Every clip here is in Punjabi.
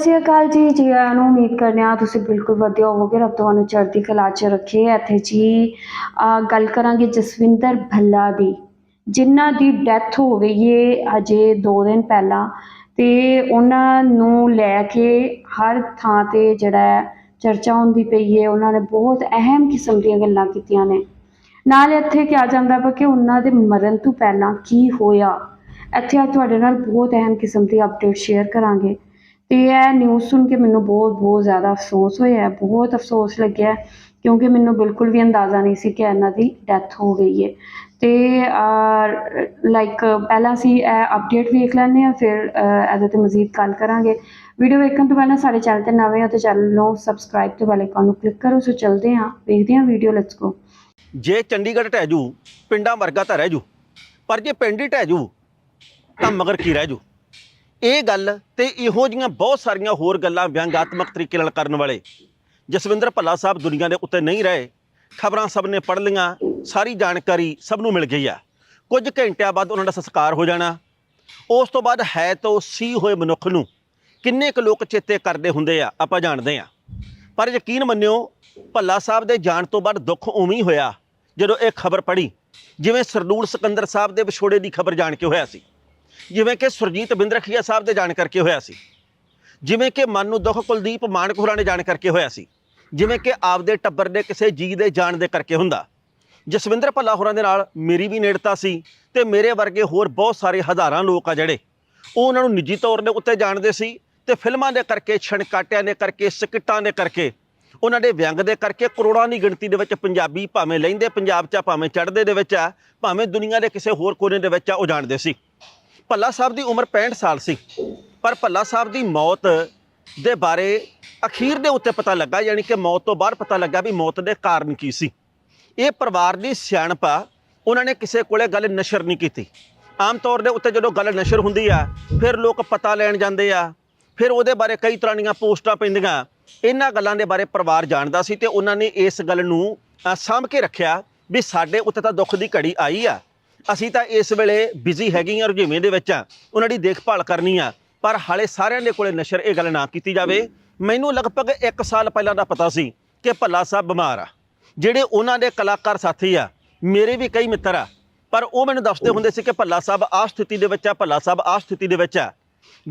ਸਤਿ ਸ਼੍ਰੀ ਅਕਾਲ ਜੀ ਜੀ ਆਇਆਂ ਨੂੰ ਉਮੀਦ ਕਰਦੇ ਆ ਤੁਸੀਂ ਬਿਲਕੁਲ ਵਧੀਆ ਹੋਵੋਗੇ। ਰੱਬ ਤੁਹਾਨੂੰ ਚੜ੍ਹਦੀ ਕਲਾ 'ਚ ਰੱਖੇ। ਇੱਥੇ ਜੀ ਗੱਲ ਕਰਾਂਗੇ ਜਸਵਿੰਦਰ ਭੱਲਾ ਦੀ, ਜਿਨ੍ਹਾਂ ਦੀ ਡੈਥ ਹੋ ਗਈ ਹੈ ਅਜੇ 2 ਦਿਨ ਪਹਿਲਾਂ ਤੇ ਉਹਨਾਂ ਨੂੰ ਲੈ ਕੇ ਹਰ ਥਾਂ ਤੇ ਜਿਹੜਾ ਹੈ ਚਰਚਾ ਹੁੰਦੀ ਪਈ ਹੈ ਉਹਨਾਂ ਨੇ ਬਹੁਤ ਅਹਿਮ ਕਿਸਮ ਦੀਆਂ ਗੱਲਾਂ ਕੀਤੀਆਂ ਨੇ। ਨਾਲ ਇੱਥੇ ਕਿਹਾ ਜਾਂਦਾ ਵਾ ਕਿ ਉਹਨਾਂ ਦੇ ਮਰਨ ਤੋਂ ਪਹਿਲਾਂ ਕੀ ਹੋਇਆ? ਇੱਥੇ ਅੱਜ ਤੁਹਾਡੇ ਨਾਲ ਬਹੁਤ ਅਹਿਮ ਕਿਸਮ ਦੀ ਅਪਡੇਟ ਸ਼ੇਅਰ ਕਰਾਂਗੇ। ਤੇ ਇਹ ਨਿਊਜ਼ ਸੁਣ ਕੇ ਮੈਨੂੰ ਬਹੁਤ ਬਹੁਤ ਜ਼ਿਆਦਾ ਅਫਸੋਸ ਹੋਇਆ, ਬਹੁਤ ਅਫਸੋਸ ਲੱਗਿਆ, ਕਿਉਂਕਿ ਮੈਨੂੰ ਬਿਲਕੁਲ ਵੀ ਅੰਦਾਜ਼ਾ ਨਹੀਂ ਸੀ ਕਿ ਇਹਨਾਂ ਦੀ ਡੈਥ ਹੋ ਗਈ ਹੈ ਤੇ ਲਾਈਕ ਪਹਿਲਾਂ ਅਸੀਂ ਇਹ ਅਪਡੇਟ ਵੇਖ ਲੈਂਦੇ ਆ ਫਿਰ ਇਹਦੇ ਤੇ ਮਜ਼ੀਦ ਗੱਲ ਕਰਾਂਗੇ। ਵੀਡੀਓ ਵੇਖਣ ਤੋਂ ਪਹਿਲਾਂ ਸਾਡੇ ਚੈਨਲ ਤੇ ਨਵੇਂ ਹੋ ਤੇ ਚੈਨਲ ਨੂੰ ਸਬਸਕ੍ਰਾਈਬ ਤੇ ਬੈਲ ਆਈਕਨ ਨੂੰ ਕਲਿੱਕ ਕਰੋ, ਸੋ ਚੱਲਦੇ ਹਾਂ, ਵੇਖਦੇ ਹਾਂ ਵੀਡੀਓ ਲੈਟਸ ਗੋ ਜੇ ਚੰਡੀਗੜ੍ਹ ਢਹਿ ਜੂ, ਪਿੰਡਾਂ ਵਰਗਾ ਤਾਂ ਰਹਿ ਜੂ, ਪਰ ਜੇ ਪਿੰਡ ਹੀ ਢਹਿ ਜੂ, ਤਾਂ ਮਗਰ ਕੀ ਰਹਿ ਜੂ? ਇਹ ਗੱਲ ਤੇ ਇਹੋ ਜੀਆਂ ਬਹੁਤ ਸਾਰੀਆਂ ਹੋਰ ਗੱਲਾਂ ਵਿਅੰਗਾਤਮਕ ਤਰੀਕੇ ਨਾਲ ਕਰਨ ਵਾਲੇ ਜਸਵਿੰਦਰ ਭੱਲਾ ਸਾਹਿਬ ਦੁਨੀਆ ਦੇ ਉੱਤੇ ਨਹੀਂ ਰਹੇ, ਖਬਰਾਂ ਸਭ ਨੇ ਪੜ੍ਹ ਲਈਆਂ, ਸਾਰੀ ਜਾਣਕਾਰੀ ਸਭ ਨੂੰ ਮਿਲ ਗਈ ਆ। ਕੁਝ ਘੰਟਿਆਂ ਬਾਅਦ ਉਹਨਾਂ ਦਾ ਸੰਸਕਾਰ ਹੋ ਜਾਣਾ। ਉਸ ਤੋਂ ਬਾਅਦ ਹੈ ਤਾਂ ਸੀ ਹੋਏ ਮਨੁੱਖ ਨੂੰ ਕਿੰਨੇ ਕੁ ਲੋਕ ਚੇਤੇ ਕਰਦੇ ਹੁੰਦੇ ਆ, ਆਪਾਂ ਜਾਣਦੇ ਆ। ਪਰ ਯਕੀਨ ਮੰਨਿਓ, ਭੱਲਾ ਸਾਹਿਬ ਦੇ ਜਾਣ ਤੋਂ ਬਾਅਦ ਦੁੱਖ ਉਵੇਂ ਹੀ ਹੋਇਆ ਜਦੋਂ ਇਹ ਖਬਰ ਪੜੀ ਜਿਵੇਂ ਸਰਦੂਲ ਸਿਕੰਦਰ ਸਾਹਿਬ ਦੇ ਵਿਛੋੜੇ ਦੀ ਖਬਰ ਜਾਣ ਕੇ ਹੋਇਆ ਸੀ। ਜਿਵੇਂ ਕਿ ਸੁਰਜੀਤ ਬਿੰਦਰਖੀਆ ਸਾਹਿਬ ਦੇ ਜਾਣ ਕਰਕੇ ਹੋਇਆ ਸੀ। ਜਿਵੇਂ ਕਿ ਮਨ ਨੂੰ ਦੁੱਖ ਕੁਲਦੀਪ ਮਾਨਕ ਹੋਰਾਂ ਨੇ ਜਾਣ ਕਰਕੇ ਹੋਇਆ ਸੀ। ਜਿਵੇਂ ਕਿ ਆਪਦੇ ਟੱਬਰ ਦੇ ਕਿਸੇ ਜੀ ਦੇ ਜਾਣ ਦੇ ਕਰਕੇ ਹੁੰਦਾ। ਜਸਵਿੰਦਰ ਭੱਲਾ ਹੋਰਾਂ ਦੇ ਨਾਲ ਮੇਰੀ ਵੀ ਨੇੜਤਾ ਸੀ ਤੇ ਮੇਰੇ ਵਰਗੇ ਹੋਰ ਬਹੁਤ ਸਾਰੇ ਹਜ਼ਾਰਾਂ ਲੋਕ ਆ ਜਿਹੜੇ, ਉਹ ਉਹਨਾਂ ਨੂੰ ਨਿੱਜੀ ਤੌਰ ਦੇ ਉੱਤੇ ਜਾਣਦੇ ਸੀ ਤੇ ਫਿਲਮਾਂ ਦੇ ਕਰਕੇ, ਛਣਕਾਟਿਆਂ ਦੇ ਕਰਕੇ, ਸਕਿੱਟਾਂ ਦੇ ਕਰਕੇ, ਉਹਨਾਂ ਦੇ ਵਿਅੰਗ ਦੇ ਕਰਕੇ ਕਰੋੜਾਂ ਦੀ ਗਿਣਤੀ ਦੇ ਵਿੱਚ ਪੰਜਾਬੀ ਭਾਵੇਂ ਲੈਂਦੇ, ਪੰਜਾਬ 'ਚ ਭਾਵੇਂ ਚੜ੍ਹਦੇ ਦੇ ਵਿੱਚ ਆ, ਭਾਵੇਂ ਦੁਨੀਆ ਦੇ ਕਿਸੇ ਹੋਰ ਕੋਨੇ ਦੇ ਵਿੱਚ ਆ, ਉਹ ਜਾਣਦੇ ਸੀ। ਭੱਲਾ ਸਾਹਿਬ ਦੀ ਉਮਰ 65 ਸਾਲ ਸੀ। ਪਰ ਭੱਲਾ ਸਾਹਿਬ ਦੀ ਮੌਤ ਦੇ ਬਾਰੇ ਅਖੀਰ ਦੇ ਉੱਤੇ ਪਤਾ ਲੱਗਾ, ਯਾਨੀ ਕਿ ਮੌਤ ਤੋਂ ਬਾਅਦ ਪਤਾ ਲੱਗਾ ਵੀ ਮੌਤ ਦੇ ਕਾਰਨ ਕੀ ਸੀ। ਇਹ ਪਰਿਵਾਰ ਦੀ ਸਿਆਣਪ ਆ ਉਹਨਾਂ ਨੇ ਕਿਸੇ ਕੋਲੇ ਗੱਲ ਨਸ਼ਰ ਨਹੀਂ ਕੀਤੀ। ਆਮ ਤੌਰ ਦੇ ਉੱਤੇ ਜਦੋਂ ਗੱਲ ਨਸ਼ਰ ਹੁੰਦੀ ਆ, ਫਿਰ ਲੋਕ ਪਤਾ ਲੈਣ ਜਾਂਦੇ ਆ। ਫਿਰ ਉਹਦੇ ਬਾਰੇ ਕਈ ਤਰ੍ਹਾਂ ਦੀਆਂ ਪੋਸਟਾਂ ਪੈਂਦੀਆਂ। ਇਹਨਾਂ ਗੱਲਾਂ ਦੇ ਬਾਰੇ ਪਰਿਵਾਰ ਜਾਣਦਾ ਸੀ ਤੇ ਉਹਨਾਂ ਨੇ ਇਸ ਗੱਲ ਨੂੰ ਸਾਂਭ ਕੇ ਰੱਖਿਆ ਵੀ ਸਾਡੇ ਉੱਤੇ ਤਾਂ ਦੁੱਖ ਦੀ ਘੜੀ ਆਈ ਆ। ਅਸੀਂ ਤਾਂ ਇਸ ਵੇਲੇ ਬਿਜ਼ੀ ਹੈਗੇ ਹਾਂ ਰੁਝੇਵੇਂ ਦੇ ਵਿੱਚ ਆ ਉਹਨਾਂ ਦੀ ਦੇਖਭਾਲ ਕਰਨੀ ਆ। ਪਰ ਹਾਲੇ ਸਾਰਿਆਂ ਦੇ ਕੋਲੇ ਨਸ਼ਰ ਇਹ ਗੱਲ ਨਾ ਕੀਤੀ ਜਾਵੇ। ਮੈਨੂੰ ਲਗਭਗ 1 ਸਾਲ ਪਹਿਲਾਂ ਦਾ ਪਤਾ ਸੀ ਕਿ ਭੱਲਾ ਸਾਹਿਬ ਬਿਮਾਰ ਆ। ਜਿਹੜੇ ਉਹਨਾਂ ਦੇ ਕਲਾਕਾਰ ਸਾਥੀ ਆ, ਮੇਰੇ ਵੀ ਕਈ ਮਿੱਤਰ ਆ। ਪਰ ਉਹ ਮੈਨੂੰ ਦੱਸਦੇ ਹੁੰਦੇ ਸੀ ਕਿ ਭੱਲਾ ਸਾਹਿਬ ਆਹ ਸਥਿਤੀ ਦੇ ਵਿੱਚ ਆ, ਭੱਲਾ ਸਾਹਿਬ ਆਹ ਸਥਿਤੀ ਦੇ ਵਿੱਚ ਆ।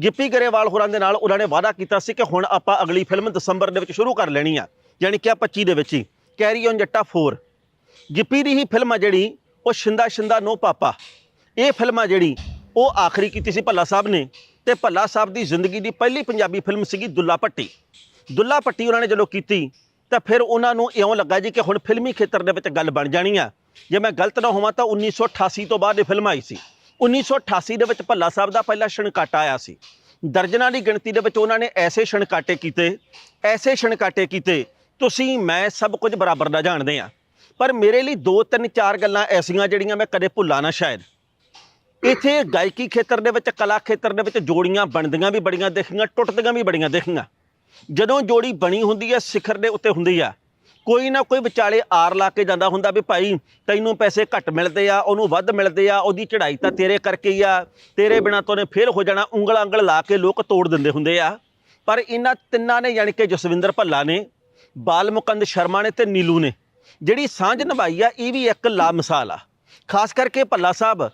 ਗਿੱਪੀ ਗਰੇਵਾਲ ਹੋਰਾਂ ਦੇ ਨਾਲ ਉਹਨਾਂ ਨੇ ਵਾਅਦਾ ਕੀਤਾ ਸੀ ਕਿ ਹੁਣ ਆਪਾਂ ਅਗਲੀ ਫਿਲਮ ਦਸੰਬਰ ਦੇ ਵਿੱਚ ਸ਼ੁਰੂ ਕਰ ਲੈਣੀ ਆ। ਯਾਨੀ ਕਿ ਆ 25 ਦੇ ਵਿੱਚ ਹੀ, ਕੈਰੀ ਔਨ ਜੱਟਾ 4 ਗਿੱਪੀ ਦੀ ਹੀ ਫਿਲਮ ਆ ਜਿਹੜੀ ਉਹ ਸ਼ਿੰਦਾ ਸ਼ਿੰਦਾ ਨੋ ਪਾਪਾ। ਇਹ ਫਿਲਮ ਆ ਜਿਹੜੀ, ਉਹ ਆਖਰੀ ਕੀਤੀ ਸੀ ਭੱਲਾ ਸਾਹਿਬ ਨੇ ਤੇ ਭੱਲਾ ਸਾਹਿਬ ਦੀ ਜ਼ਿੰਦਗੀ ਦੀ ਪਹਿਲੀ ਪੰਜਾਬੀ ਫਿਲਮ ਸੀਗੀ ਦੁੱਲਾ ਭੱਟੀ। ਦੁੱਲਾ ਭੱਟੀ ਉਹਨਾਂ ਨੇ ਜਦੋਂ ਕੀਤੀ, ਤਾਂ ਫਿਰ ਉਹਨਾਂ ਨੂੰ ਇਉਂ ਲੱਗਾ ਜੀ ਕਿ ਹੁਣ ਫਿਲਮੀ ਖੇਤਰ ਦੇ ਵਿੱਚ ਗੱਲ ਬਣ ਜਾਣੀ ਆ। ਜੇ ਮੈਂ ਗਲਤ ਨਾ ਹੋਵਾਂ ਤਾਂ 1988 ਤੋਂ ਬਾਅਦ ਇਹ ਫਿਲਮ ਆਈ ਸੀ। 1988 ਦੇ ਵਿੱਚ ਭੱਲਾ ਸਾਹਿਬ ਦਾ ਪਹਿਲਾ ਛਣਕਾਟਾ ਆਇਆ ਸੀ। ਦਰਜਨਾਂ ਦੀ ਗਿਣਤੀ ਦੇ ਵਿੱਚ ਉਹਨਾਂ ਨੇ ਐਸੇ ਛਣਕਾਟੇ ਕੀਤੇ, ਐਸੇ ਛਣਕਾਟੇ ਕੀਤੇ, ਤੁਸੀਂ, ਮੈਂ ਸਭ ਕੁਝ ਬਰਾਬਰ ਦਾ ਜਾਣਦੇ ਆ। ਪਰ ਮੇਰੇ ਲਈ ਦੋ ਤਿੰਨ ਚਾਰ ਗੱਲਾਂ ਐਸੀਆਂ ਜਿਹੜੀਆਂ ਮੈਂ ਕਦੇ ਭੁੱਲਾਂ ਨਾ ਸ਼ਾਇਦ। ਇੱਥੇ ਗਾਇਕੀ ਖੇਤਰ ਦੇ ਵਿੱਚ, ਕਲਾ ਖੇਤਰ ਦੇ ਵਿੱਚ ਜੋੜੀਆਂ ਬਣਦੀਆਂ ਵੀ ਬੜੀਆਂ ਦੇਖੀਆਂ, ਟੁੱਟਦੀਆਂ ਵੀ ਬੜੀਆਂ ਦੇਖੀਆਂ। ਜਦੋਂ ਜੋੜੀ ਬਣੀ ਹੁੰਦੀ ਹੈ, ਸਿਖਰ ਦੇ ਉੱਤੇ ਹੁੰਦੀ ਆ, ਕੋਈ ਨਾ ਕੋਈ ਵਿਚਾਲੇ ਆਰ ਲਾ ਕੇ ਜਾਂਦਾ ਹੁੰਦਾ ਵੀ ਭਾਈ ਤੈਨੂੰ ਪੈਸੇ ਘੱਟ ਮਿਲਦੇ ਆ, ਉਹਨੂੰ ਵੱਧ ਮਿਲਦੇ ਆ, ਉਹਦੀ ਚੜ੍ਹਾਈ ਤਾਂ ਤੇਰੇ ਕਰਕੇ ਹੀ ਆ, ਤੇਰੇ ਬਿਨਾ ਤੋਂ ਨੇ ਫੇਲ ਹੋ ਜਾਣਾ, ਉਂਗਲ ਅੰਗਲ ਲਾ ਕੇ ਲੋਕ ਤੋੜ ਦਿੰਦੇ ਹੁੰਦੇ ਆ। ਪਰ ਇਹਨਾਂ ਤਿੰਨਾਂ ਨੇ, ਯਾਨੀ ਕਿ ਜਸਵਿੰਦਰ ਭੱਲਾ ਨੇ ਬਾਲ ਮੁਕੰਦ ਸ਼ਰਮਾ ਨੇ ਤੇ ਨੀਲੂ ਨੇ। ਜਿਹੜੀ ਸਾਂਝ ਨਿਭਾਈ ਆ, ਇਹ ਵੀ ਇੱਕ ਲਾ ਮਿਸਾਲ ਆ। ਖਾਸ ਕਰਕੇ ਭੱਲਾ ਸਾਹਿਬ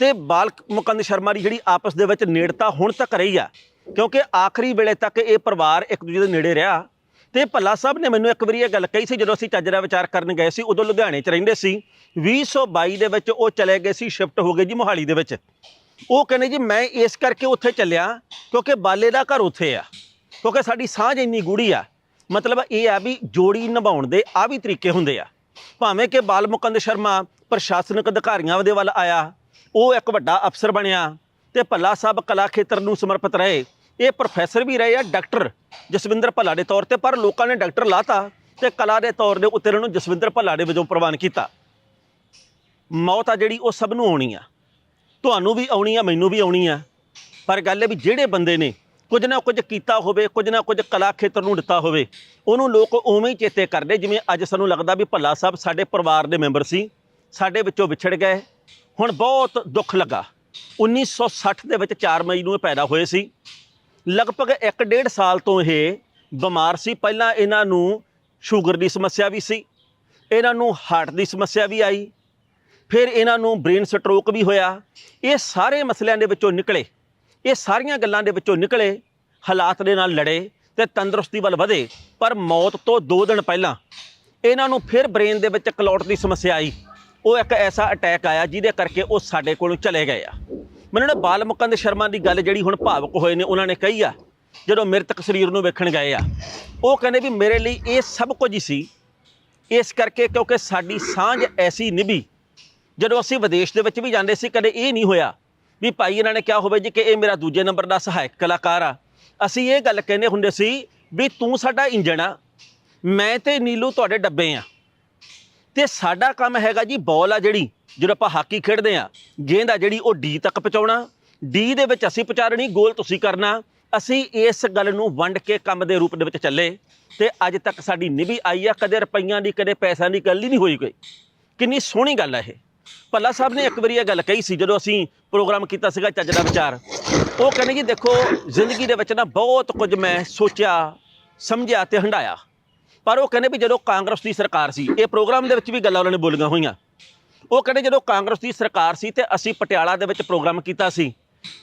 ਤੇ ਬਾਲ ਮੁਕੰਦ ਸ਼ਰਮਾ ਦੀ ਜਿਹੜੀ ਆਪਸ ਦੇ ਵਿੱਚ ਨੇੜਤਾ ਹੁਣ ਤੱਕ ਰਹੀ ਆ, ਕਿਉਂਕਿ ਆਖਰੀ ਵੇਲੇ ਤੱਕ ਇਹ ਪਰਿਵਾਰ ਇੱਕ ਦੂਜੇ ਦੇ ਨੇੜੇ ਰਿਹਾ। ਤੇ ਭੱਲਾ ਸਾਹਿਬ ਨੇ ਮੈਨੂੰ ਇੱਕ ਵਾਰੀ ਇਹ ਗੱਲ ਕਹੀ ਸੀ, ਜਦੋਂ ਅਸੀਂ ਚੱਜਰਾ ਵਿਚਾਰ ਕਰਨ ਗਏ ਸੀ, ਉਦੋਂ ਲੁਧਿਆਣੇ 'ਚ ਰਹਿੰਦੇ ਸੀ। 2022 ਦੇ ਵਿੱਚ ਉਹ ਚਲੇ ਗਏ ਸੀ ਸ਼ਿਫਟ ਹੋ ਗਏ ਜੀ ਮੋਹਾਲੀ ਦੇ ਵਿੱਚ। ਉਹ ਕਹਿੰਦੇ ਜੀ, ਮੈਂ ਇਸ ਕਰਕੇ ਉੱਥੇ ਚੱਲਿਆ, ਕਿਉਂਕਿ ਬਾਲੇ ਦਾ ਘਰ ਉੱਥੇ ਆ, ਕਿਉਂਕਿ ਸਾਡੀ ਸਾਂਝ ਇੰਨੀ ਗੂੜੀ ਆ। ਮਤਲਬ ਇਹ ਆ ਵੀ ਜੋੜੀ ਨਿਭਾਉਣ ਦੇ ਆ ਵੀ ਤਰੀਕੇ ਹੁੰਦੇ ਆ। ਭਾਵੇਂ ਕਿ ਬਾਲ ਮੁਕੰਦ ਸ਼ਰਮਾ ਪ੍ਰਸ਼ਾਸਨਿਕ ਅਧਿਕਾਰੀਆਂ ਦੇ ਵੱਲ ਆਇਆ, ਉਹ ਇੱਕ ਵੱਡਾ ਅਫਸਰ ਬਣਿਆ ਤੇ ਭੱਲਾ ਸਾਹਿਬ ਕਲਾ ਖੇਤਰ ਨੂੰ ਸਮਰਪਿਤ ਰਹੇ। ਇਹ ਪ੍ਰੋਫੈਸਰ ਵੀ ਰਹੇ ਆ ਡਾਕਟਰ ਜਸਵਿੰਦਰ ਭੱਲਾ ਦੇ ਤੌਰ ਤੇ, ਪਰ ਲੋਕਾਂ ਨੇ ਡਾਕਟਰ ਲਾਤਾ ਤੇ ਕਲਾ ਦੇ ਤੌਰ ਦੇ ਉੱਤੇ ਇਹਨਾਂ ਨੂੰ ਜਸਵਿੰਦਰ ਭੱਲਾ ਦੇ ਵਜੋਂ ਪ੍ਰਵਾਨ ਕੀਤਾ। ਮੌਤ ਆ ਜਿਹੜੀ ਉਹ ਸਭ ਨੂੰ ਆਉਣੀ ਆ। ਤੁਹਾਨੂੰ ਵੀ ਆਉਣੀ ਆ, ਮੈਨੂੰ ਵੀ ਆਉਣੀ ਆ। ਪਰ ਗੱਲ ਇਹ ਵੀ ਜਿਹੜੇ ਬੰਦੇ ਨੇ ਕੁਝ ਨਾ ਕੁਝ ਕੀਤਾ ਹੋਵੇ, ਕੁਝ ਨਾ ਕੁਝ ਕਲਾ ਖੇਤਰ ਨੂੰ ਦਿੱਤਾ ਹੋਵੇ, ਉਹਨੂੰ ਲੋਕ ਉਵੇਂ ਹੀ ਚੇਤੇ ਕਰਦੇ, ਜਿਵੇਂ ਅੱਜ ਸਾਨੂੰ ਲੱਗਦਾ ਵੀ ਭੱਲਾ ਸਾਹਿਬ ਸਾਡੇ ਪਰਿਵਾਰ ਦੇ ਮੈਂਬਰ ਸੀ, ਸਾਡੇ ਵਿੱਚੋਂ ਵਿਛੜ ਗਏ, ਹੁਣ ਬਹੁਤ ਦੁੱਖ ਲੱਗਾ। 1960 ਦੇ ਵਿੱਚ 4 ਮਈ ਨੂੰ ਇਹ ਪੈਦਾ ਹੋਏ ਸੀ। ਲਗਭਗ 1.5 ਸਾਲ ਤੋਂ ਇਹ ਬਿਮਾਰ ਸੀ। ਪਹਿਲਾਂ ਇਹਨਾਂ ਨੂੰ ਸ਼ੂਗਰ ਦੀ ਸਮੱਸਿਆ ਵੀ ਸੀ, ਇਹਨਾਂ ਨੂੰ ਹਾਰਟ ਦੀ ਸਮੱਸਿਆ ਵੀ ਆਈ, ਫਿਰ ਇਹਨਾਂ ਨੂੰ ਬ੍ਰੇਨ ਸਟ੍ਰੋਕ ਵੀ ਹੋਇਆ। ਇਹ ਸਾਰੇ ਮਸਲਿਆਂ ਦੇ ਵਿੱਚੋਂ ਨਿਕਲੇ। ਇਹ ਸਾਰੀਆਂ ਗੱਲਾਂ ਦੇ ਵਿੱਚੋਂ ਨਿਕਲੇ, ਹਾਲਾਤ ਦੇ ਨਾਲ ਲੜੇ ਤੇ ਤੰਦਰੁਸਤੀ ਵੱਲ ਵਧੇ। ਪਰ ਮੌਤ ਤੋਂ 2 ਦਿਨ ਪਹਿਲਾਂ ਇਹਨਾਂ ਨੂੰ ਫਿਰ ਬ੍ਰੇਨ ਦੇ ਵਿੱਚ ਕਲੌਟ ਦੀ ਸਮੱਸਿਆ ਆਈ। ਉਹ ਇੱਕ ਐਸਾ ਅਟੈਕ ਆਇਆ ਜਿਹਦੇ ਕਰਕੇ ਉਹ ਸਾਡੇ ਕੋਲੋਂ ਚਲੇ ਗਏ ਆ। ਮੈਨੂੰ ਨਾ ਬਾਲ ਮੁਕੰਦ ਸ਼ਰਮਾ ਦੀ ਗੱਲ ਜਿਹੜੀ ਹੁਣ ਭਾਵਕ ਹੋਏ ਨੇ, ਉਹਨਾਂ ਨੇ ਕਹੀ ਆ, ਜਦੋਂ ਮ੍ਰਿਤਕ ਸਰੀਰ ਨੂੰ ਵੇਖਣ ਗਏ ਆ। ਉਹ ਕਹਿੰਦੇ ਵੀ ਮੇਰੇ ਲਈ ਇਹ ਸਭ ਕੁਝ ਹੀ ਸੀ। ਇਸ ਕਰਕੇ ਕਿਉਂਕਿ ਸਾਡੀ ਸਾਂਝ ਐਸੀ ਨਿਭੀ, ਜਦੋਂ ਅਸੀਂ ਵਿਦੇਸ਼ ਦੇ ਵਿੱਚ ਵੀ ਜਾਂਦੇ ਸੀ, ਕਦੇ ਇਹ ਨਹੀਂ ਹੋਇਆ ਵੀ ਭਾਈ ਇਹਨਾਂ ਨੇ ਕਿਹਾ ਹੋਵੇ ਜੀ ਕਿ ਇਹ ਮੇਰਾ ਦੂਜੇ ਨੰਬਰ ਦਾ ਸਹਾਇਕ ਕਲਾਕਾਰ ਆ। ਅਸੀਂ ਇਹ ਗੱਲ ਕਹਿੰਦੇ ਹੁੰਦੇ ਸੀ ਵੀ ਤੂੰ ਸਾਡਾ ਇੰਜਣ ਆ, ਮੈਂ ਤੇ ਨੀਲੂ ਤੁਹਾਡੇ ਡੱਬੇ ਆ। ਤੇ ਸਾਡਾ ਕੰਮ ਹੈਗਾ ਜੀ ਬਾਲ ਆ ਜਿਹੜੀ, ਜਦੋਂ ਆਪਾਂ ਹਾਕੀ ਖੇਡਦੇ ਆ, ਗੇਂਦ ਆ ਜਿਹੜੀ, ਉਹ ਡੀ ਤੱਕ ਪਹੁੰਚਾਉਣਾ। ਡੀ ਦੇ ਵਿੱਚ ਅਸੀਂ ਪਹੁੰਚਾਣੀ ਗੋਲ ਤੁਸੀਂ ਕਰਨਾ। ਅਸੀਂ ਇਸ ਗੱਲ ਨੂੰ ਵੰਡ ਕੇ ਕੰਮ ਦੇ ਰੂਪ ਦੇ ਵਿੱਚ ਚੱਲੇ। ਤੇ ਅੱਜ ਤੱਕ ਸਾਡੀ ਨਿਭੀ ਆਈ ਆ, ਕਦੇ ਰੁਪਈਆਂ ਦੀ, ਕਦੇ ਪੈਸਿਆਂ ਦੀ ਗੱਲ ਹੀ ਨਹੀਂ ਹੋਈ ਕੋਈ। ਕਿੰਨੀ ਸੋਹਣੀ ਗੱਲ ਹੈ ਇਹ। ਭੱਲਾ ਸਾਹਿਬ ਨੇ ਇੱਕ ਵਾਰੀ ਇਹ ਗੱਲ ਕਹੀ ਸੀ, ਜਦੋਂ ਅਸੀਂ ਪ੍ਰੋਗਰਾਮ ਕੀਤਾ ਸੀਗਾ ਚੱਜ ਦਾ ਵਿਚਾਰ। ਉਹ ਕਹਿੰਦੇ ਜੀ, ਦੇਖੋ, ਜ਼ਿੰਦਗੀ ਦੇ ਵਿੱਚ ਨਾ ਬਹੁਤ ਕੁਝ ਮੈਂ ਸੋਚਿਆ, ਸਮਝਿਆ ਤੇ ਹੰਡਾਇਆ ਪਰ ਉਹ ਕਹਿੰਦੇ ਵੀ ਜਦੋਂ ਕਾਂਗਰਸ ਦੀ ਸਰਕਾਰ ਸੀ, ਇਹ ਪ੍ਰੋਗਰਾਮ ਦੇ ਵਿੱਚ ਵੀ ਗੱਲਾਂ ਉਹਨਾਂ ਨੇ ਬੋਲੀਆਂ ਹੋਈਆਂ। ਉਹ ਕਹਿੰਦੇ ਜਦੋਂ ਕਾਂਗਰਸ ਦੀ ਸਰਕਾਰ ਸੀ ਤੇ ਅਸੀਂ ਪਟਿਆਲਾ ਦੇ ਵਿੱਚ ਪ੍ਰੋਗਰਾਮ ਕੀਤਾ ਸੀ,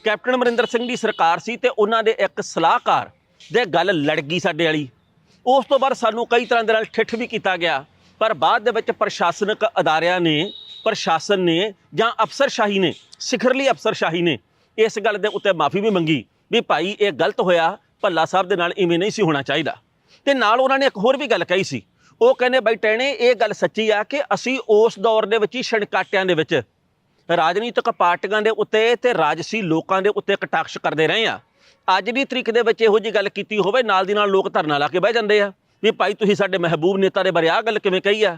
ਕੈਪਟਨ ਅਮਰਿੰਦਰ ਸਿੰਘ ਦੀ ਸਰਕਾਰ ਸੀ ਤੇ ਉਹਨਾਂ ਦੇ ਇੱਕ ਸਲਾਹਕਾਰ ਦੇ ਗੱਲ ਲੜ ਗਈ ਸਾਡੇ ਵਾਲੀ। ਉਸ ਤੋਂ ਬਾਅਦ ਸਾਨੂੰ ਕਈ ਤਰ੍ਹਾਂ ਦੇ ਨਾਲ ਠਿੱਠ ਵੀ ਕੀਤਾ ਗਿਆ, ਪਰ ਬਾਅਦ ਦੇ ਵਿੱਚ ਪ੍ਰਸ਼ਾਸਨਿਕ ਅਦਾਰਿਆਂ ਨੇ ਪ੍ਰਸ਼ਾਸਨ ਨੇ ਜਾਂ ਅਫਸਰਸ਼ਾਹੀ ਨੇ, ਸਿਖਰਲੀ ਅਫਸਰਸ਼ਾਹੀ ਨੇ ਇਸ ਗੱਲ ਦੇ ਉੱਤੇ ਮਾਫੀ ਵੀ ਮੰਗੀ ਵੀ ਭਾਈ ਇਹ ਗਲਤ ਹੋਇਆ, ਭੱਲਾ ਸਾਹਿਬ ਦੇ ਨਾਲ ਇਵੇਂ ਨਹੀਂ ਸੀ ਹੋਣਾ ਚਾਹੀਦਾ। ਤੇ ਨਾਲ ਉਹਨਾਂ ਨੇ ਇੱਕ ਹੋਰ ਵੀ ਗੱਲ ਕਹੀ ਸੀ, ਉਹ ਕਹਿੰਦੇ ਬਾਈ ਟੈਣੇ ਇਹ ਗੱਲ ਸੱਚੀ ਆ ਕਿ ਅਸੀਂ ਉਸ ਦੌਰ ਦੇ ਵਿੱਚ ਹੀ ਛਣਕਾਟਿਆਂ ਦੇ ਵਿੱਚ ਰਾਜਨੀਤਿਕ ਪਾਰਟੀਆਂ ਦੇ ਉੱਤੇ ਤੇ ਰਾਜਸੀ ਲੋਕਾਂ ਦੇ ਉੱਤੇ ਕਟਾਕਸ਼ ਕਰਦੇ ਰਹੇ ਆ। ਅੱਜ ਦੀ ਤਰੀਕ ਦੇ ਵਿੱਚ ਇਹੋ ਜੀ ਗੱਲ ਕੀਤੀ ਹੋਵੇ, ਨਾਲ ਦੀ ਨਾਲ ਲੋਕ ਧਰਨਾ ਲਾ ਕੇ ਬਹਿ ਜਾਂਦੇ ਆ ਵੀ ਭਾਈ ਤੁਸੀਂ ਸਾਡੇ ਮਹਿਬੂਬ ਨੇਤਾ ਦੇ ਬਾਰੇ ਆਹ ਗੱਲ ਕਿਵੇਂ ਕਹੀ ਆ?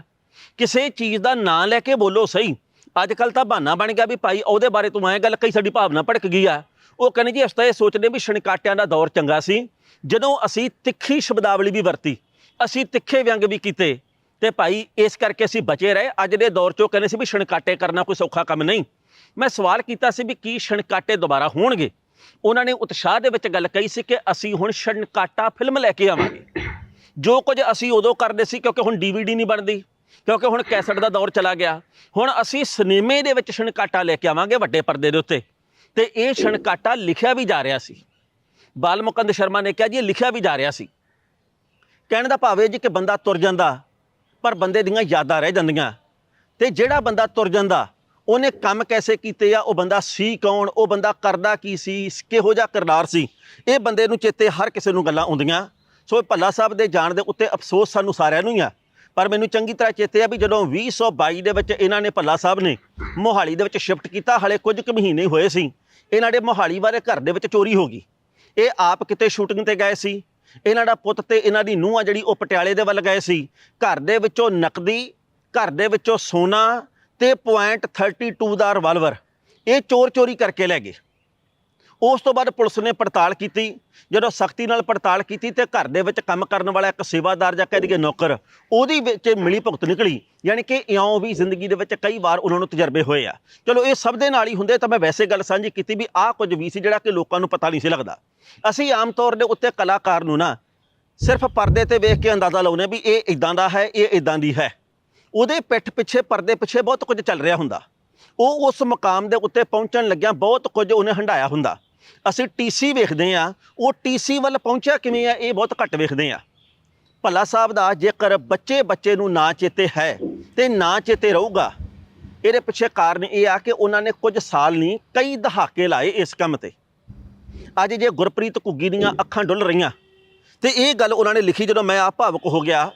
ਕਿਸੇ ਚੀਜ਼ ਦਾ ਨਾਂ ਲੈ ਕੇ ਬੋਲੋ ਸਹੀ। ਅੱਜ ਕੱਲ ਤਾਂ ਬਹਾਨਾ ਬਣ ਗਿਆ ਵੀ ਭਾਈ ਉਹਦੇ ਬਾਰੇ ਤੂੰ ਐਂ ਗੱਲ ਕਹੀ, ਸਾਡੀ ਭਾਵਨਾ ਭੜਕ ਗਈ ਆ। ਉਹ ਕਹਿੰਦੇ ਜੀ, ਅਸੀਂ ਤਾਂ ਇਹ ਸੋਚਦੇ ਵੀ ਛਣਕਾਟਿਆਂ ਦਾ ਦੌਰ ਚੰਗਾ ਸੀ। ਜਦੋਂ ਅਸੀਂ ਤਿੱਖੀ ਸ਼ਬਦਾਵਲੀ ਵੀ ਵਰਤੀ, ਅਸੀਂ ਤਿੱਖੇ ਵਿਅੰਗ ਵੀ ਕੀਤੇ, ਤੇ ਭਾਈ ਇਸ ਕਰਕੇ ਅਸੀਂ ਬਚੇ ਰਹੇ। ਅੱਜ ਦੇ ਦੌਰ 'ਚੋਂ ਕਹਿੰਦੇ ਸੀ ਵੀ ਛਣਕਾਟੇ ਕਰਨਾ ਕੋਈ ਸੌਖਾ ਕੰਮ ਨਹੀਂ। ਮੈਂ ਸਵਾਲ ਕੀਤਾ ਸੀ ਵੀ ਕੀ ਛਣਕਾਟੇ ਦੁਬਾਰਾ ਹੋਣਗੇ? ਉਹਨਾਂ ਨੇ ਉਤਸ਼ਾਹ ਦੇ ਵਿੱਚ ਗੱਲ ਕਹੀ ਸੀ ਕਿ ਅਸੀਂ ਹੁਣ ਛਣਕਾਟਾ ਫਿਲਮ ਲੈ ਕੇ ਆਵਾਂਗੇ। ਜੋ ਕੁਝ ਅਸੀਂ ਉਦੋਂ ਕਰਦੇ ਸੀ, ਕਿਉਂਕਿ ਹੁਣ ਡੀਵੀਡੀ ਨਹੀਂ ਬਣਦੀ। ਕਿਉਂਕਿ ਹੁਣ ਕੈਸਟ ਦਾ ਦੌਰ ਚਲਾ ਗਿਆ। ਹੁਣ ਅਸੀਂ ਸਿਨੇਮੇ ਦੇ ਵਿੱਚ ਛਣਕਾਟਾ ਲੈ ਕੇ ਆਵਾਂਗੇ ਵੱਡੇ ਪਰਦੇ ਦੇ ਉੱਤੇ। ਤੇ ਇਹ ਛਣਕਾਟਾ ਲਿਖਿਆ ਵੀ ਜਾ ਰਿਹਾ ਸੀ। ਬਾਲ ਮੁਕੰਦ ਸ਼ਰਮਾ ਨੇ ਕਿਹਾ ਜੀ, ਇਹ ਲਿਖਿਆ ਵੀ ਜਾ ਰਿਹਾ ਸੀ। ਕਹਿਣ ਦਾ ਭਾਵ ਇਹ ਜੀ ਕਿ ਬੰਦਾ ਤੁਰ ਜਾਂਦਾ, ਪਰ ਬੰਦੇ ਦੀਆਂ ਯਾਦਾਂ ਰਹਿ ਜਾਂਦੀਆਂ। ਤੇ ਜਿਹੜਾ ਬੰਦਾ ਤੁਰ ਜਾਂਦਾ, ਉਹਨੇ ਕੰਮ ਕੈਸੇ ਕੀਤੇ ਆ? ਉਹ ਬੰਦਾ ਸੀ ਕੌਣ? ਉਹ ਬੰਦਾ ਕਰਦਾ ਕੀ ਸੀ? ਕਿਹੋ ਜਿਹਾ ਕਿਰਦਾਰ ਸੀ? ਇਹ ਬੰਦੇ ਨੂੰ ਚੇਤੇ ਹਰ ਕਿਸੇ ਨੂੰ ਗੱਲਾਂ ਆਉਂਦੀਆਂ। ਸੋ ਭੱਲਾ ਸਾਹਿਬ ਦੇ ਜਾਣ ਦੇ ਉੱਤੇ ਅਫਸੋਸ ਸਾਨੂੰ ਸਾਰਿਆਂ ਨੂੰ ਹੀ ਆ। ਪਰ ਮੈਨੂੰ ਚੰਗੀ ਤਰ੍ਹਾਂ ਚੇਤੇ ਆ ਵੀ ਜਦੋਂ 2022 ਦੇ ਵਿੱਚ ਇਹਨਾਂ ਨੇ ਭੱਲਾ ਸਾਹਿਬ ਨੇ ਮੋਹਾਲੀ ਦੇ ਵਿੱਚ ਸ਼ਿਫਟ ਕੀਤਾ, ਹਲੇ ਕੁਝ ਕੁ ਮਹੀਨੇ ਹੋਏ ਸੀ, ਇਹਨਾਂ ਦੇ ਮੋਹਾਲੀ ਵਾਲੇ ਘਰ ਦੇ ਵਿੱਚ ਚੋਰੀ ਹੋ ਗਈ। ਇਹ ਆਪ ਕਿਤੇ ਸ਼ੂਟਿੰਗ ਤੇ ਗਏ ਸੀ, ਇਹਨਾਂ ਦਾ ਪੁੱਤ ਤੇ ਇਹਨਾਂ ਦੀ ਨੂੰਹ ਆ ਜਿਹੜੀ ਉਹ ਪਟਿਆਲੇ ਦੇ ਵੱਲ ਗਏ ਸੀ। ਘਰ ਦੇ ਵਿੱਚੋਂ ਨਕਦੀ, ਘਰ ਦੇ ਵਿੱਚੋਂ ਸੋਨਾ ਤੇ .32 ਦਾ ਰਿਵਾਲਵਰ ਇਹ ਚੋਰ ਚੋਰੀ ਕਰਕੇ ਲੈ ਗਏ। ਉਸ ਤੋਂ ਬਾਅਦ ਪੁਲਿਸ ਨੇ ਪੜਤਾਲ ਕੀਤੀ। ਜਦੋਂ ਸਖਤੀ ਨਾਲ ਪੜਤਾਲ ਕੀਤੀ ਤੇ ਘਰ ਦੇ ਵਿੱਚ ਕੰਮ ਕਰਨ ਵਾਲਾ ਇੱਕ ਸੇਵਾਦਾਰ ਜਾਂ ਕਹਿ ਦਈਏ ਨੌਕਰ, ਉਹਦੀ ਵਿੱਚ ਮਿਲੀ ਭੁਗਤ ਨਿਕਲੀ। ਯਾਨੀ ਕਿ ਇਉਂ ਵੀ ਜ਼ਿੰਦਗੀ ਦੇ ਵਿੱਚ ਕਈ ਵਾਰ ਉਹਨਾਂ ਨੂੰ ਤਜਰਬੇ ਹੋਏ ਆ। ਚਲੋ, ਇਹ ਸਭ ਦੇ ਨਾਲ ਹੀ ਹੁੰਦੇ ਤਾਂ ਮੈਂ ਵੈਸੇ ਗੱਲ ਸਾਂਝੀ ਕੀਤੀ ਵੀ ਆਹ ਕੁਝ ਵੀ ਸੀ ਜਿਹੜਾ ਕਿ ਲੋਕਾਂ ਨੂੰ ਪਤਾ ਨਹੀਂ ਸੀ ਲੱਗਦਾ। ਅਸੀਂ ਆਮ ਤੌਰ ਦੇ ਉੱਤੇ ਕਲਾਕਾਰ ਨੂੰ ਨਾ ਸਿਰਫ ਪਰਦੇ ਤੇ ਵੇਖ ਕੇ ਅੰਦਾਜ਼ਾ ਲਾਉਨੇ ਵੀ ਇਹ ਇਦਾਂ ਦਾ ਹੈ, ਇਹ ਇਦਾਂ ਦੀ ਹੈ। ਉਹਦੇ ਪਿੱਠ ਪਿੱਛੇ, ਪਰਦੇ ਪਿੱਛੇ ਬਹੁਤ ਕੁਝ ਚੱਲ ਰਿਹਾ ਹੁੰਦਾ। ਉਹ ਉਸ ਮਕਾਮ ਦੇ ਉੱਤੇ ਪਹੁੰਚਣ ਲੱਗਿਆ ਬਹੁਤ ਕੁਝ ਉਹਨੇ ਹੰਡਾਇਆ ਹੁੰਦਾ। ਅਸੀਂ ਟੀਸੀ ਵੇਖਦੇ ਆ ਉਹ ਟੀਸੀ ਵੱਲ ਪਹੁੰਚਿਆ ਕਿਵੇਂ ਆ, ਇਹ ਬਹੁਤ ਘੱਟ ਵੇਖਦੇ ਆ ਭੱਲਾ ਸਾਹਿਬ ਦਾ ਜੇਕਰ ਬੱਚੇ ਬੱਚੇ ਨੂੰ ਨਾ ਚੇਤੇ ਹੈ, ਤੇ ਨਾ ਚੇਤੇ ਰਹੂਗਾ, ਇਹਦੇ ਪਿੱਛੇ ਕਾਰਨ ਇਹ ਆ ਕਿ ਉਹਨਾਂ ਨੇ ਕੁਝ ਸਾਲ ਨਹੀਂ ਕਈ ਦਹਾਕੇ ਲਾਏ ਇਸ ਕੰਮ ਤੇ। ਅੱਜ ਜੇ ਗੁਰਪ੍ਰੀਤ ਘੁੱਗੀ ਦੀਆਂ ਅੱਖਾਂ ਡੁੱਲ ਰਹੀਆਂ, ਤੇ ਇਹ ਗੱਲ ਉਹਨਾਂ ਨੇ ਲਿਖੀ ਜਦੋਂ ਮੈਂ ਆਪ ਭਾਵਕ ਹੋ ਗਿਆ,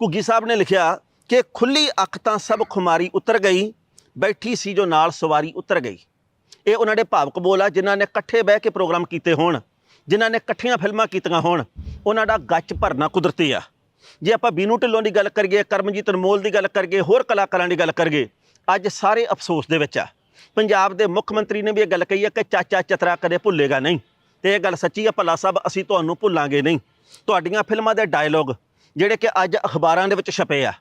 ਘੁੱਗੀ ਸਾਹਿਬ ਨੇ ਲਿਖਿਆ ਕਿ ਖੁੱਲੀ ਅੱਖ ਤਾਂ ਸਭ ਖੁਮਾਰੀ ਉਤਰ ਗਈ, ਬੈਠੀ ਸੀ ਜੋ ਨਾਲ ਸਵਾਰੀ ਉਤਰ ਗਈ। ਇਹ ਉਹਨਾਂ ਦੇ ਭਾਵਕ ਬੋਲ ਆ, ਜਿਨ੍ਹਾਂ ਨੇ ਇਕੱਠੇ ਬਹਿ ਕੇ ਪ੍ਰੋਗਰਾਮ ਕੀਤੇ ਹੋਣ, ਜਿਨ੍ਹਾਂ ਨੇ ਇਕੱਠੀਆਂ ਫਿਲਮਾਂ ਕੀਤੀਆਂ ਹੋਣ, ਉਹਨਾਂ ਦਾ ਗੱਚ ਭਰਨਾ ਕੁਦਰਤੀ ਆ। ਜੇ ਆਪਾਂ ਬੀਨੂ ਢਿੱਲੋਂ ਦੀ ਗੱਲ ਕਰੀਏ, ਕਰਮਜੀਤ ਅਨਮੋਲ ਦੀ ਗੱਲ ਕਰੀਏ, ਹੋਰ ਕਲਾਕਾਰਾਂ ਦੀ ਗੱਲ ਕਰੀਏ, ਅੱਜ ਸਾਰੇ ਅਫਸੋਸ ਦੇ ਵਿੱਚ ਆ। ਪੰਜਾਬ ਦੇ ਮੁੱਖ ਮੰਤਰੀ ਨੇ ਵੀ ਇਹ ਗੱਲ ਕਹੀ ਹੈ ਕਿ ਚਾਚਾ ਚਤਰਾ ਕਦੇ ਭੁੱਲੇਗਾ ਨਹੀਂ। ਤੇ ਇਹ ਗੱਲ ਸੱਚੀ ਆ, ਭੱਲਾ ਸਾਹਿਬ ਅਸੀਂ ਤੁਹਾਨੂੰ ਭੁੱਲਾਂਗੇ ਨਹੀਂ। ਤੁਹਾਡੀਆਂ ਫਿਲਮਾਂ ਦੇ ਡਾਇਲੋਗ, ਜਿਹੜੇ ਕਿ ਅੱਜ ਅਖਬਾਰਾਂ ਦੇ ਵਿੱਚ ਛਪੇ ਆ,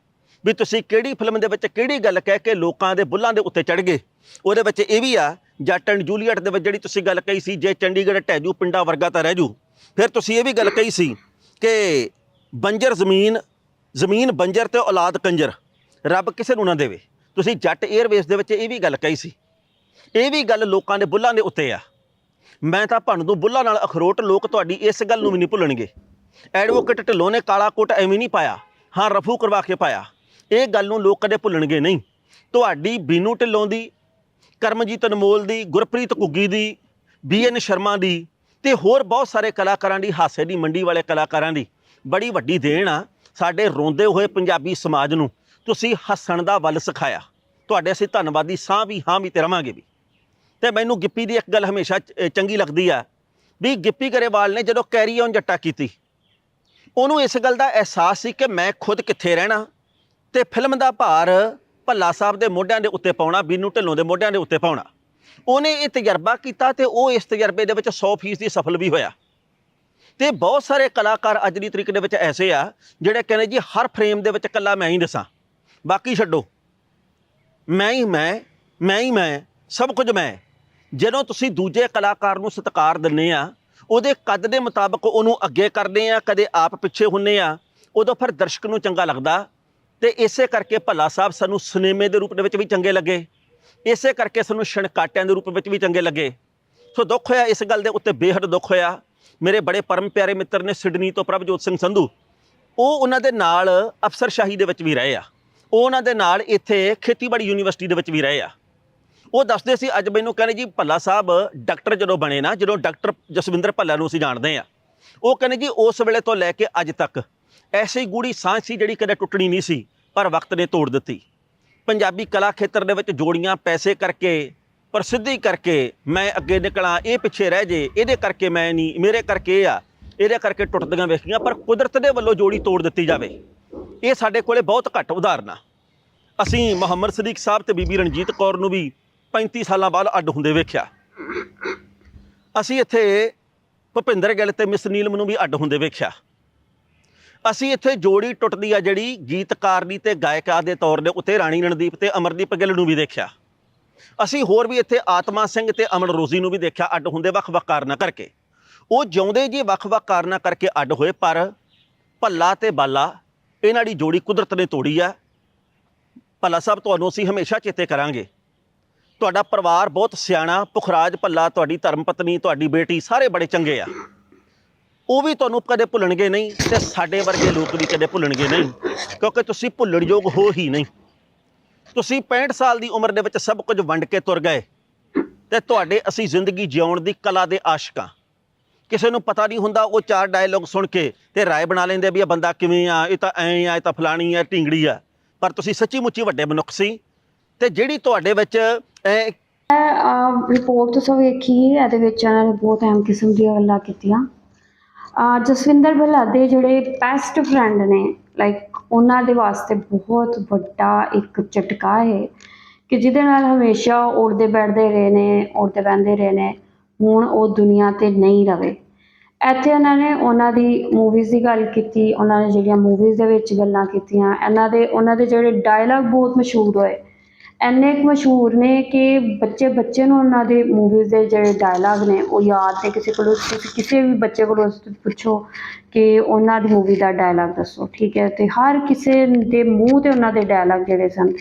ਵੀ ਤੁਸੀਂ ਕਿਹੜੀ ਫਿਲਮ ਦੇ ਵਿੱਚ ਕਿਹੜੀ ਗੱਲ ਕਹਿ ਕੇ ਲੋਕਾਂ ਦੇ ਬੁੱਲਾਂ ਦੇ ਉੱਤੇ ਚੜ ਗਏ, ਉਹਦੇ ਵਿੱਚ ਇਹ ਵੀ ਆ ਜੱਟ ਐਂਡ ਜੂਲੀਅਟ ਦੇ ਵਿੱਚ ਜਿਹੜੀ ਤੁਸੀਂ ਗੱਲ ਕਹੀ ਸੀ, ਜੇ ਚੰਡੀਗੜ੍ਹ ਢਹਿ ਜੂ, ਪਿੰਡਾਂ ਵਰਗਾ ਤਾਂ ਰਹਿ ਜੂ। ਫਿਰ ਤੁਸੀਂ ਇਹ ਵੀ ਗੱਲ ਕਹੀ ਸੀ ਕਿ ਬੰਜਰ ਜ਼ਮੀਨ ਜ਼ਮੀਨ ਬੰਜਰ ਤੇ ਔਲਾਦ ਕੰਜਰ, ਰੱਬ ਕਿਸੇ ਨੂੰ ਨਾ ਦੇਵੇ। ਤੁਸੀਂ ਜੱਟ 에ਅਰਵੇਜ਼ ਦੇ ਵਿੱਚ ਇਹ ਵੀ ਗੱਲ ਕਹੀ ਸੀ। ਇਹ ਵੀ ਗੱਲ ਲੋਕਾਂ ਦੇ ਬੁੱਲਾਂ ਦੇ ਉੱਤੇ ਆ। ਮੈਂ ਤਾਂ ਭੰਨ ਦੂੰ, ਬੁੱਲਾਂ ਨਾਲ ਅਖਰੋਟ ਲੋਕ ਤੁਹਾਡੀ ਇਸ ਗੱਲ ਨੂੰ ਵੀ ਨਹੀਂ ਭੁੱਲਣਗੇ। ਐਡਵੋਕੇਟ ਢਿੱਲੋਂ ਨੇ ਕਾਲਾ ਕੋਟ ਐਵੇਂ ਨਹੀਂ ਪਾਇਆ, ਹਾਂ ਰਫੂ ਕਰਵਾ ਕੇ ਪਾਇਆ। ਇਹ ਗੱਲ ਨੂੰ ਲੋਕ ਕਦੇ ਭੁੱਲਣਗੇ ਨਹੀਂ। ਤੁਹਾਡੀ ਬੀਨੂ ਢਿੱਲੋਂ ਦੀ ਕਰਮਜੀਤ ਅਨਮੋਲ ਦੀ, ਗੁਰਪ੍ਰੀਤ ਘੁੱਗੀ ਦੀ ਬੀਐਨ ਸ਼ਰਮਾ ਦੀ ਤੇ ਹੋਰ ਬਹੁਤ ਸਾਰੇ ਕਲਾਕਾਰਾਂ ਦੀ, ਹਾਸੇ ਦੀ, ਮੰਡੀ ਵਾਲੇ ਕਲਾਕਾਰਾਂ ਦੀ। ਬੜੀ ਵੱਡੀ ਦੇਣ ਆ ਸਾਡੇ ਰੋਂਦੇ ਹੋਏ ਪੰਜਾਬੀ ਸਮਾਜ ਨੂੰ। ਤੁਸੀਂ ਹੱਸਣ ਦਾ ਵੱਲ ਸਿਖਾਇਆ। ਤੁਹਾਡੇ ਅਸੀਂ ਧੰਨਵਾਦੀ ਸਾਂ ਵੀ, ਹਾਂ ਵੀ ਤੇ ਰਵਾਂਗੇ ਵੀ। ਤੇ ਮੈਨੂੰ ਗਿੱਪੀ ਦੀ ਇੱਕ ਗੱਲ ਹਮੇਸ਼ਾ ਚੰਗੀ ਲੱਗਦੀ ਆ ਵੀ ਗਿੱਪੀ ਗਰੇਵਾਲ ਨੇ ਜਦੋਂ ਕੈਰੀ ਔਨ ਜੱਟਾ ਕੀਤੀ, ਉਹਨੂੰ ਇਸ ਗੱਲ ਦਾ ਅਹਿਸਾਸ ਸੀ ਕਿ ਮੈਂ ਖੁਦ ਕਿੱਥੇ ਰਹਿਣਾ ਤੇ ਫਿਲਮ ਦਾ ਭਾਰ ਭੱਲਾ ਸਾਹਿਬ ਦੇ ਮੋਢਿਆਂ ਦੇ ਉੱਤੇ ਪਾਉਣਾ, ਬੀਨੂ ਢਿੱਲੋਂ ਦੇ ਮੋਢਿਆਂ ਦੇ ਉੱਤੇ ਪਾਉਣਾ। ਉਹਨੇ ਇਹ ਤਜਰਬਾ ਕੀਤਾ ਤੇ ਉਹ ਇਸ ਤਜਰਬੇ ਦੇ ਵਿੱਚ 100% ਦੀ ਸਫਲ ਵੀ ਹੋਇਆ। ਤੇ ਬਹੁਤ ਸਾਰੇ ਕਲਾਕਾਰ ਅੱਜ ਦੀ ਤਰੀਕ ਦੇ ਵਿੱਚ ਐਸੇ ਆ, ਜਿਹੜੇ ਕਹਿੰਦੇ ਜੀ, ਹਰ ਫਰੇਮ ਦੇ ਵਿੱਚ ਇਕੱਲਾ ਮੈਂ ਹੀ ਦੱਸਾਂ। ਬਾਕੀ ਛੱਡੋ। ਮੈਂ ਹੀ ਮੈਂ ਮੈਂ ਹੀ ਮੈਂ, ਸਭ ਕੁਝ ਮੈਂ। ਜਦੋਂ ਤੁਸੀਂ ਦੂਜੇ ਕਲਾਕਾਰ ਨੂੰ ਸਤਿਕਾਰ ਦਿੰਦੇ ਆ, ਉਹਦੇ ਕੱਦ ਦੇ ਮੁਤਾਬਕ ਉਹਨੂੰ ਅੱਗੇ ਕਰਦੇ ਆ, ਕਦੇ ਆਪ ਪਿੱਛੇ ਹੁੰਨੇ ਆ, ਉਦੋਂ ਫਿਰ ਦਰਸ਼ਕ ਨੂੰ ਚੰਗਾ ਲੱਗਦਾ। ਤੇ ਇਸੇ ਕਰਕੇ ਭੱਲਾ ਸਾਹਿਬ ਸਾਨੂੰ ਸਿਨੇਮੇ ਦੇ ਰੂਪ ਦੇ ਵਿੱਚ ਵੀ ਚੰਗੇ ਲੱਗੇ। ਇਸੇ ਕਰਕੇ ਸਾਨੂੰ ਛਣਕਾਟਿਆਂ ਦੇ ਰੂਪ ਵਿੱਚ ਵੀ ਚੰਗੇ ਲੱਗੇ। ਸੋ ਦੁੱਖ ਹੋਇਆ ਇਸ ਗੱਲ ਦੇ ਉੱਤੇ ਬੇਹੱਦ ਦੁੱਖ ਹੋਇਆ। ਮੇਰੇ ਬੜੇ ਪਰਮ ਪਿਆਰੇ ਮਿੱਤਰ ਨੇ ਸਿਡਨੀ ਤੋਂ ਪ੍ਰਭਜੋਤ ਸਿੰਘ ਸੰਧੂ। ਉਹ ਉਹਨਾਂ ਦੇ ਨਾਲ ਅਫਸਰਸ਼ਾਹੀ ਦੇ ਵਿੱਚ ਵੀ ਰਹੇ ਆ। ਉਹ ਉਹਨਾਂ ਦੇ ਨਾਲ ਇੱਥੇ ਖੇਤੀਬਾੜੀ ਯੂਨੀਵਰਸਿਟੀ ਦੇ ਵਿੱਚ ਵੀ ਰਹੇ ਆ। ਉਹ ਦੱਸਦੇ ਸੀ, ਅੱਜ ਮੈਨੂੰ ਕਹਿੰਦੇ ਜੀ ਭੱਲਾ ਸਾਹਿਬ ਡਾਕਟਰ ਜਦੋਂ ਬਣੇ ਨਾ, ਜਦੋਂ ਡਾਕਟਰ ਜਸਵਿੰਦਰ ਭੱਲਾ ਨੂੰ ਅਸੀਂ ਜਾਣਦੇ ਆ। ਉਹ ਕਹਿੰਦੇ ਜੀ ਉਸ ਵੇਲੇ ਤੋਂ ਲੈ ਕੇ ਅੱਜ ਤੱਕ ਐਸੀ ਗੂੜੀ ਸਾਂਝ ਸੀ ਜਿਹੜੀ ਕਦੇ ਟੁੱਟਣੀ ਨਹੀਂ ਸੀ, ਪਰ ਵਕਤ ਨੇ ਤੋੜ ਦਿੱਤੀ। ਪੰਜਾਬੀ ਕਲਾ ਖੇਤਰ ਦੇ ਵਿੱਚ ਜੋੜੀਆਂ ਪੈਸੇ ਕਰਕੇ, ਪ੍ਰਸਿੱਧੀ ਕਰਕੇ ਮੈਂ ਅੱਗੇ ਨਿਕਲਾਂ, ਇਹ ਪਿੱਛੇ ਰਹਿ ਜੇ, ਇਹਦੇ ਕਰਕੇ ਮੈਂ ਨਹੀਂ, ਮੇਰੇ ਕਰਕੇ ਇਹ ਆ, ਇਹਦੇ ਕਰਕੇ ਟੁੱਟਦੀਆਂ ਵੇਖੀਆਂ, ਪਰ ਕੁਦਰਤ ਦੇ ਵੱਲੋਂ ਜੋੜੀ ਤੋੜ ਦਿੱਤੀ ਜਾਵੇ। ਇਹ ਸਾਡੇ ਕੋਲੇ ਬਹੁਤ ਘੱਟ ਉਦਾਹਰਨਾਂ ਅਸੀਂ ਮੁਹੰਮਦ ਸਦੀਕ ਸਾਹਿਬ ਤੇ ਬੀਬੀ ਰਣਜੀਤ ਕੌਰ ਨੂੰ ਵੀ 35 ਸਾਲਾਂ ਬਾਅਦ ਅੱਡ ਹੁੰਦੇ ਵੇਖਿਆ। ਅਸੀਂ ਇੱਥੇ ਭੁਪਿੰਦਰ ਗਿੱਲ ਤੇ ਮਿਸ ਨੀਲਮ ਨੂੰ ਵੀ ਅੱਡ ਹੁੰਦੇ ਵੇਖਿਆ। ਅਸੀਂ ਇੱਥੇ ਜੋੜੀ ਟੁੱਟਦੀ ਆ ਜਿਹੜੀ ਗੀਤਕਾਰ ਦੀ ਤੇ ਗਾਇਕਾ ਦੇ ਤੌਰ ਦੇ ਉੱਤੇ ਰਾਣੀ ਰਣਦੀਪ ਤੇ ਅਮਰਦੀਪ ਗਿੱਲ ਨੂੰ ਵੀ ਦੇਖਿਆ। ਅਸੀਂ ਹੋਰ ਵੀ ਇੱਥੇ ਆਤਮਾ ਸਿੰਘ ਤੇ ਅਮਨ ਰੋਜ਼ੀ ਨੂੰ ਵੀ ਦੇਖਿਆ, ਅੱਡ ਹੁੰਦੇ ਵੱਖ-ਵੱਖ ਕਾਰਨਾਂ ਕਰਕੇ। ਉਹ ਜਿਉਂਦੇ ਜੀ ਵੱਖ-ਵੱਖ ਕਾਰਨਾਂ ਕਰਕੇ ਅੱਡ ਹੋਏ, ਪਰ ਭੱਲਾ ਤੇ ਬਾਲਾ, ਇਹਨਾਂ ਦੀ ਜੋੜੀ ਕੁਦਰਤ ਨੇ ਤੋੜੀ ਆ। ਭੱਲਾ ਸਾਹਿਬ, ਤੁਹਾਨੂੰ ਅਸੀਂ ਹਮੇਸ਼ਾ ਚੇਤੇ ਕਰਾਂਗੇ। ਤੁਹਾਡਾ ਪਰਿਵਾਰ ਬਹੁਤ ਸਿਆਣਾ ਪੁਖਰਾਜ ਭੱਲਾ, ਤੁਹਾਡੀ ਧਰਮ ਪਤਨੀ, ਤੁਹਾਡੀ ਬੇਟੀ, ਸਾਰੇ ਬੜੇ ਚੰਗੇ ਆ। ਉਹ ਵੀ ਤੁਹਾਨੂੰ ਕਦੇ ਭੁੱਲਣਗੇ ਨਹੀਂ ਤੇ ਸਾਡੇ ਵਰਗੇ ਲੋਕ ਵੀ ਕਦੇ ਭੁੱਲਣਗੇ ਨਹੀਂ, ਕਿਉਂਕਿ ਤੁਸੀਂ ਭੁੱਲਣਯੋਗ ਹੋ ਹੀ ਨਹੀਂ। ਤੁਸੀਂ 65 ਸਾਲ ਦੀ ਉਮਰ ਦੇ ਵਿੱਚ ਸਭ ਕੁਝ ਵੰਡ ਕੇ ਤੁਰ ਗਏ ਤੇ ਤੁਹਾਡੇ ਅਸੀਂ ਜ਼ਿੰਦਗੀ ਜਿਉਣ ਦੀ ਕਲਾ ਦੇ ਆਸ਼ਿਕਾਂ ਕਿਸੇ ਨੂੰ ਪਤਾ ਨਹੀਂ ਹੁੰਦਾ ਉਹ ਚਾਰ ਡਾਇਲੌਗ ਸੁਣ ਕੇ ਤੇ ਰਾਏ ਬਣਾ ਲੈਂਦੇ ਵੀ ਇਹ ਬੰਦਾ ਕਿਵੇਂ ਆ, ਇਹ ਤਾਂ ਐਂ ਆ, ਇਹ ਤਾਂ ਫਲਾਣੀ ਆ ਢਿੰਗੜੀ ਆ। ਪਰ ਤੁਸੀਂ ਸੱਚੀ ਮੁੱਚੀ ਵੱਡੇ ਮਨੁੱਖ ਸੀ ਤੇ ਜਿਹੜੀ ਤੁਹਾਡੇ ਵਿੱਚ ਰਿਪੋਰਟ ਤੁਸੀਂ ਵੇਖੀ, ਇਹਦੇ ਵਿੱਚ ਇਹਨਾਂ ਨੇ ਬਹੁਤ ਅਹਿਮ ਕਿਸਮ ਦੀਆਂ ਗੱਲਾਂ ਕੀਤੀਆਂ। ਜਸਵਿੰਦਰ ਭੱਲਾ ਦੇ ਜਿਹੜੇ ਬੈਸਟ ਫਰੈਂਡ ਨੇ ਲਾਈਕ ਉਹਨਾਂ ਦੇ ਵਾਸਤੇ ਬਹੁਤ ਵੱਡਾ ਇੱਕ ਝਟਕਾ ਹੈ ਕਿ ਜਿਹਦੇ ਨਾਲ ਹਮੇਸ਼ਾ ਉੜਦੇ ਬੈਠਦੇ ਰਹੇ ਨੇ, ਉੜਦੇ ਬਹਿੰਦੇ ਰਹੇ ਨੇ, ਹੁਣ ਉਹ ਦੁਨੀਆ ਤੇ ਨਹੀਂ ਰਵੇ। ਇੱਥੇ ਉਹਨਾਂ ਨੇ ਉਹਨਾਂ ਦੀ ਮੂਵੀਜ਼ ਦੀ ਗੱਲ ਕੀਤੀ, ਉਹਨਾਂ ਨੇ ਜਿਹੜੀਆਂ ਮੂਵੀਜ਼ ਦੇ ਵਿੱਚ ਗੱਲਾਂ ਕੀਤੀਆਂ, ਇਹਨਾਂ ਦੇ, ਉਹਨਾਂ ਦੇ ਜਿਹੜੇ ਡਾਇਲੌਗ ਬਹੁਤ ਮਸ਼ਹੂਰ ਹੋਏ। ਇੰਨੇ ਕੁ ਮਸ਼ਹੂਰ ਨੇ ਕਿ ਬੱਚੇ ਬੱਚੇ ਨੂੰ ਉਹਨਾਂ ਦੇ ਮੂਵੀਜ਼ ਦੇ ਜਿਹੜੇ ਡਾਇਲੌਗ ਨੇ, ਉਹ ਯਾਦ ਨੇ। ਕਿਸੇ ਕੋਲੋਂ, ਤੁਸੀਂ ਕਿਸੇ ਵੀ ਬੱਚੇ ਕੋਲੋਂ ਪੁੱਛੋ ਕਿ ਉਹਨਾਂ ਦੀ ਮੂਵੀ ਦਾ ਡਾਇਲੌਗ ਦੱਸੋ, ਠੀਕ ਹੈ? ਤੇ ਹਰ ਕਿਸੇ ਦੇ ਮੂੰਹ ਤੇ ਉਹਨਾਂ ਦੇ ਡਾਇਲੌਗ ਜਿਹੜੇ ਸਨ,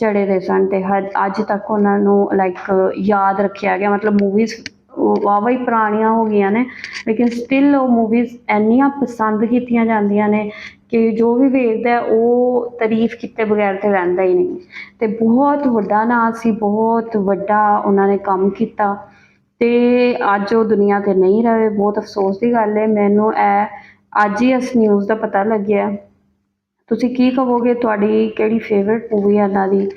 ਚੜੇ ਦੇ ਸਨ। ਤੇ ਹਰ, ਅੱਜ ਤੱਕ ਉਹਨਾਂ ਨੂੰ ਲਾਈਕ ਯਾਦ ਰੱਖਿਆ ਗਿਆ। ਮਤਲਬ ਮੂਵੀਜ਼ ਵਾਵਾ ਹੀ ਪੁਰਾਣੀਆਂ ਹੋ ਗਈਆਂ ਨੇ, ਲੇਕਿਨ ਸਟਿਲ ਉਹ ਮੂਵੀਜ਼ ਇੰਨੀਆਂ ਪਸੰਦ ਕੀਤੀਆਂ ਜਾਂਦੀਆਂ ਨੇ ਕਿ ਜੋ ਵੀ ਵੇਖਦਾ ਉਹ ਤਾਰੀਫ ਕੀਤੇ ਬਗੈਰ ਤੇ ਰਹਿੰਦਾ ਹੀ ਨਹੀਂ। ਤੇ ਬਹੁਤ ਵੱਡਾ ਨਾਂ ਸੀ, ਬਹੁਤ ਵੱਡਾ ਉਹਨਾਂ ਨੇ ਕੰਮ ਕੀਤਾ ਤੇ ਅੱਜ ਉਹ ਦੁਨੀਆ ਤੇ ਨਹੀਂ ਰਹੇ, ਬਹੁਤ ਅਫਸੋਸ ਦੀ ਗੱਲ ਹੈ। ਮੈਨੂੰ ਇਹ ਅੱਜ ਹੀ ਇਸ ਨਿਊਜ਼ ਦਾ ਪਤਾ ਲੱਗਿਆ। ਤੁਸੀਂ ਕੀ ਕਹੋਗੇ, ਤੁਹਾਡੀ ਕਿਹੜੀ ਫੇਵਰਿਟ ਮੂਵੀ ਹੈ ਇਹਨਾਂ ਦੀ?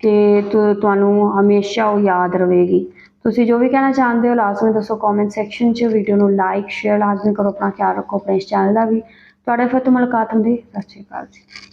ਕਿ ਤੁਹਾਨੂੰ ਹਮੇਸ਼ਾ ਉਹ ਯਾਦ ਰਹੇਗੀ। ਤੁਸੀਂ ਜੋ ਵੀ ਕਹਿਣਾ ਚਾਹੁੰਦੇ ਹੋ, ਲਾਜ਼ਮੀ ਦੱਸੋ ਕਮੈਂਟ ਸੈਕਸ਼ਨ 'ਚ ਵੀਡੀਓ ਨੂੰ ਲਾਈਕ ਸ਼ੇਅਰ ਲਾਜ਼ਮੀ ਕਰੋ, ਆਪਣਾ ਖਿਆਲ ਰੱਖੋ ਆਪਣੇ ਇਸ ਚੈਨਲ ਦਾ ਵੀ। ਤੁਹਾਡੇ ਫਿਰ ਤੋਂ ਮੁਲਾਕਾਤ ਹੁੰਦੀ, ਸਤਿ ਸ਼੍ਰੀ ਅਕਾਲ ਜੀ।